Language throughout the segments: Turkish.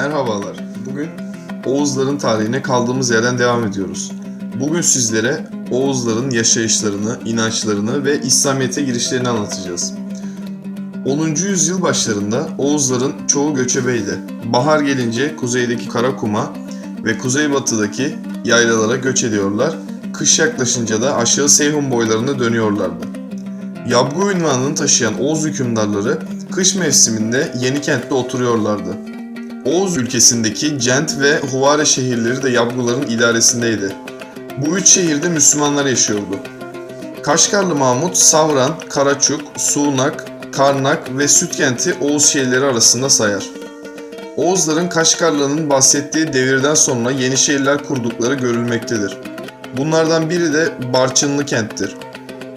Merhabalar. Bugün Oğuzların tarihine kaldığımız yerden devam ediyoruz. Bugün sizlere Oğuzların yaşayışlarını, inançlarını ve İslamiyet'e girişlerini anlatacağız. 10. yüzyıl başlarında Oğuzların çoğu göçebeydi. Bahar gelince kuzeydeki Karakum'a ve kuzeybatıdaki yaylalara göç ediyorlar. Kış yaklaşınca da aşağı Seyhun boylarına dönüyorlardı. Yabgu ünvanını taşıyan Oğuz hükümdarları kış mevsiminde Yenikent'te oturuyorlardı. Oğuz ülkesindeki Cent ve Huvare şehirleri de Yabguların idaresindeydi. Bu üç şehirde Müslümanlar yaşıyordu. Kaşgarlı Mahmut, Savran, Karaçuk, Suğnak, Karnak ve Sütkent'i Oğuz şehirleri arasında sayar. Oğuzların Kaşgarlı'nın bahsettiği devirden sonra yeni şehirler kurdukları görülmektedir. Bunlardan biri de Barçınlı kenttir.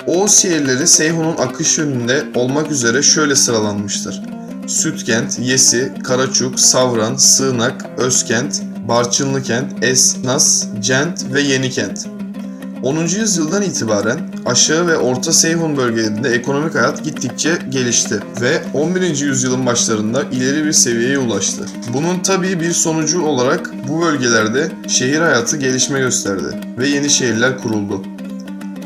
Oğuz şehirleri Seyhun'un akış yönünde olmak üzere şöyle sıralanmıştır. Sütkent, Yesi, Karaçuk, Savran, Sığnak, Özkent, Barçınlıkent, Esnas, Cent ve Yenikent. 10. yüzyıldan itibaren aşağı ve orta Seyhun bölgelerinde ekonomik hayat gittikçe gelişti ve 11. yüzyılın başlarında ileri bir seviyeye ulaştı. Bunun tabii bir sonucu olarak bu bölgelerde şehir hayatı gelişme gösterdi ve yeni şehirler kuruldu.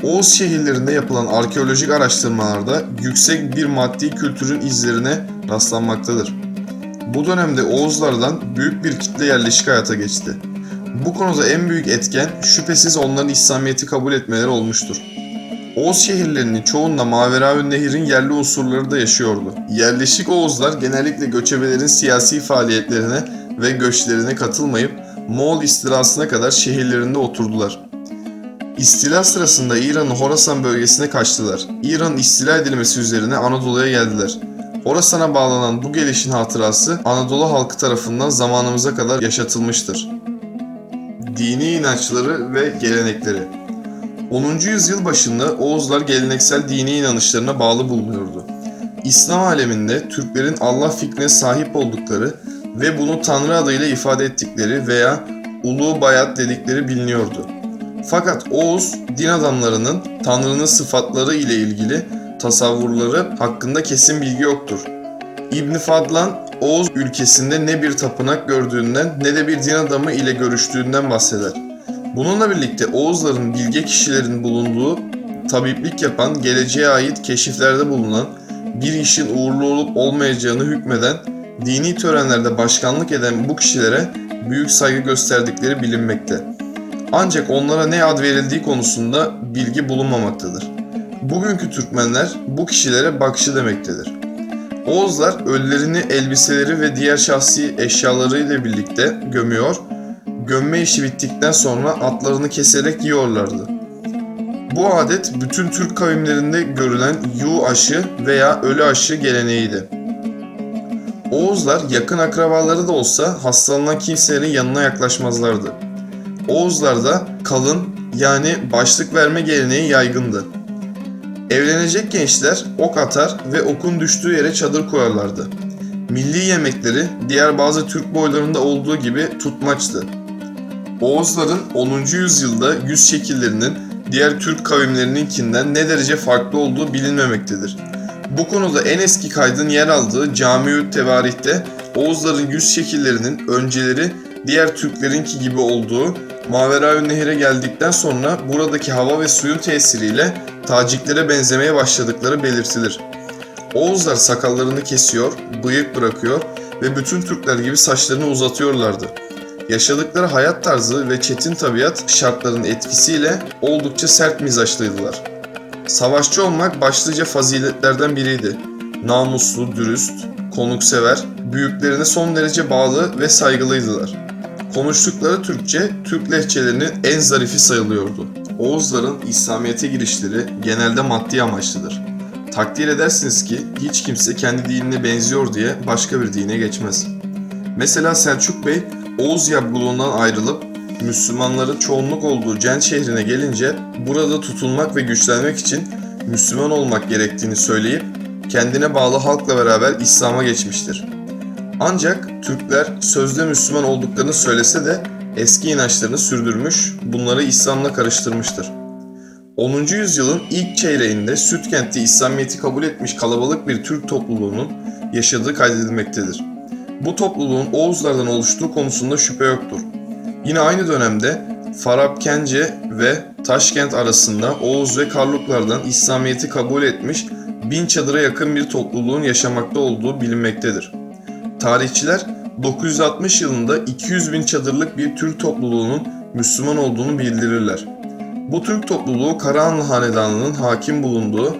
Oğuz şehirlerinde yapılan arkeolojik araştırmalarda yüksek bir maddi kültürün izlerine rastlanmaktadır. Bu dönemde Oğuzlardan büyük bir kitle yerleşik hayata geçti. Bu konuda en büyük etken şüphesiz onların İslamiyet'i kabul etmeleri olmuştur. Oğuz şehirlerinin çoğunda Maveravi Nehir'in yerli unsurları da yaşıyordu. Yerleşik Oğuzlar genellikle göçebelerin siyasi faaliyetlerine ve göçlerine katılmayıp Moğol istilasına kadar şehirlerinde oturdular. İstila sırasında İran'ın Horasan bölgesine kaçtılar. İran'ın istila edilmesi üzerine Anadolu'ya geldiler. Horasan'a bağlanan bu gelişin hatırası Anadolu halkı tarafından zamanımıza kadar yaşatılmıştır. Dini inançları ve gelenekleri 10. yüzyıl başında Oğuzlar geleneksel dini inanışlarına bağlı bulunuyordu. İslam aleminde Türklerin Allah fikrine sahip oldukları ve bunu Tanrı adıyla ifade ettikleri veya Ulu Bayat dedikleri biliniyordu. Fakat Oğuz din adamlarının Tanrı'nın sıfatları ile ilgili tasavvurları hakkında kesin bilgi yoktur. İbn Fadlan Oğuz ülkesinde ne bir tapınak gördüğünden ne de bir din adamı ile görüştüğünden bahseder. Bununla birlikte Oğuzların bilge kişilerin bulunduğu, tabiplik yapan, geleceğe ait keşiflerde bulunan, bir işin uğurlu olup olmayacağını hükmeden, dini törenlerde başkanlık eden bu kişilere büyük saygı gösterdikleri bilinmekte. Ancak onlara ne ad verildiği konusunda bilgi bulunmamaktadır. Bugünkü Türkmenler bu kişilere bakşı demektedir. Oğuzlar ölülerini elbiseleri ve diğer şahsi eşyalarıyla birlikte gömüyor, gömme işi bittikten sonra atlarını keserek yiyorlardı. Bu adet bütün Türk kavimlerinde görülen yu aşı veya ölü aşı geleneğiydi. Oğuzlar yakın akrabaları da olsa hastalanan kimselerin yanına yaklaşmazlardı. Oğuzlarda kalın yani başlık verme geleneği yaygındı. Evlenecek gençler ok atar ve okun düştüğü yere çadır kurarlardı. Milli yemekleri diğer bazı Türk boylarında olduğu gibi tutmaçtı. Oğuzların 10. yüzyılda yüz şekillerinin diğer Türk kavimlerininkinden ne derece farklı olduğu bilinmemektedir. Bu konuda en eski kaydın yer aldığı Camiü Tevarih'te Oğuzların yüz şekillerinin önceleri diğer Türklerinki gibi olduğu, Maveravi Nehir'e geldikten sonra buradaki hava ve suyun tesiriyle Taciklere benzemeye başladıkları belirtilir. Oğuzlar sakallarını kesiyor, bıyık bırakıyor ve bütün Türkler gibi saçlarını uzatıyorlardı. Yaşadıkları hayat tarzı ve çetin tabiat şartlarının etkisiyle oldukça sert mizaçlıydılar. Savaşçı olmak başlıca faziletlerden biriydi. Namuslu, dürüst, konuksever, büyüklerine son derece bağlı ve saygılıydılar. Konuştukları Türkçe, Türk lehçelerinin en zarifi sayılıyordu. Oğuzların İslamiyet'e girişleri genelde maddi amaçlıdır. Takdir edersiniz ki hiç kimse kendi dinine benziyor diye başka bir dine geçmez. Mesela Selçuk Bey Oğuz Yabguluğundan ayrılıp Müslümanların çoğunluk olduğu Cent şehrine gelince burada tutulmak ve güçlenmek için Müslüman olmak gerektiğini söyleyip kendine bağlı halkla beraber İslam'a geçmiştir. Ancak Türkler sözde Müslüman olduklarını söylese de eski inançlarını sürdürmüş, bunları İslam'la karıştırmıştır. 10. yüzyılın ilk çeyreğinde Sütkent'te İslamiyet'i kabul etmiş kalabalık bir Türk topluluğunun yaşadığı kaydedilmektedir. Bu topluluğun Oğuzlardan oluştuğu konusunda şüphe yoktur. Yine aynı dönemde Farapkence ve Taşkent arasında Oğuz ve Karluklardan İslamiyet'i kabul etmiş bin çadıra yakın bir topluluğun yaşamakta olduğu bilinmektedir. Tarihçiler 960 yılında 200 bin çadırlık bir Türk topluluğunun Müslüman olduğunu bildirirler. Bu Türk topluluğu Karahanlı Hanedanı'nın hakim bulunduğu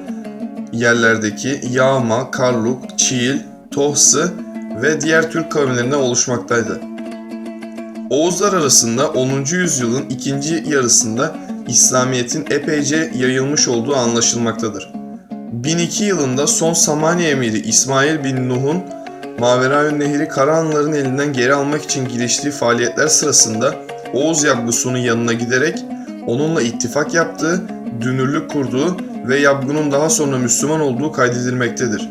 yerlerdeki Yağma, Karluk, Çiğil, Tohsı ve diğer Türk kavimlerinden oluşmaktaydı. Oğuzlar arasında 10. yüzyılın ikinci yarısında İslamiyet'in epeyce yayılmış olduğu anlaşılmaktadır. 1002 yılında son Samaniye emiri İsmail bin Nuh'un Maverayün Nehri Karahanlıların elinden geri almak için giriştiği faaliyetler sırasında Oğuz Yabgusu'nun yanına giderek onunla ittifak yaptığı, dünürlük kurduğu ve Yabgu'nun daha sonra Müslüman olduğu kaydedilmektedir.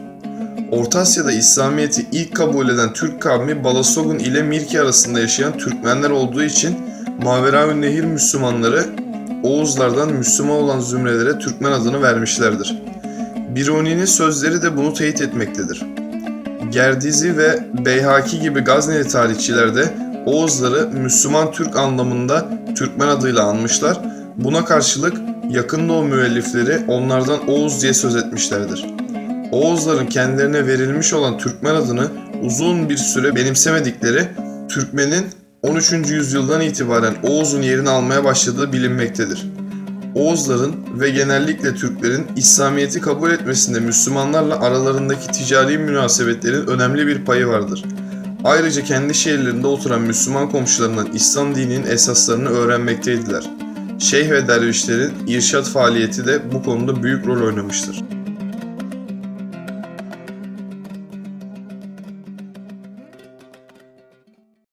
Orta Asya'da İslamiyet'i ilk kabul eden Türk kavmi Balasogun ile Mirki arasında yaşayan Türkmenler olduğu için Maverayün Nehir Müslümanları Oğuzlardan Müslüman olan zümrelere Türkmen adını vermişlerdir. Biruni'nin sözleri de bunu teyit etmektedir. Gerdizi ve Beyhaki gibi Gazneli tarihçiler de Oğuzları Müslüman Türk anlamında Türkmen adıyla anmışlar. Buna karşılık Yakın Doğu müellifleri onlardan Oğuz diye söz etmişlerdir. Oğuzların kendilerine verilmiş olan Türkmen adını uzun bir süre benimsemedikleri Türkmenin 13. yüzyıldan itibaren Oğuz'un yerini almaya başladığı bilinmektedir. Oğuzların ve genellikle Türklerin İslamiyet'i kabul etmesinde Müslümanlarla aralarındaki ticari münasebetlerin önemli bir payı vardır. Ayrıca kendi şehirlerinde oturan Müslüman komşularından İslam dininin esaslarını öğrenmekteydiler. Şeyh ve dervişlerin irşat faaliyeti de bu konuda büyük rol oynamıştır.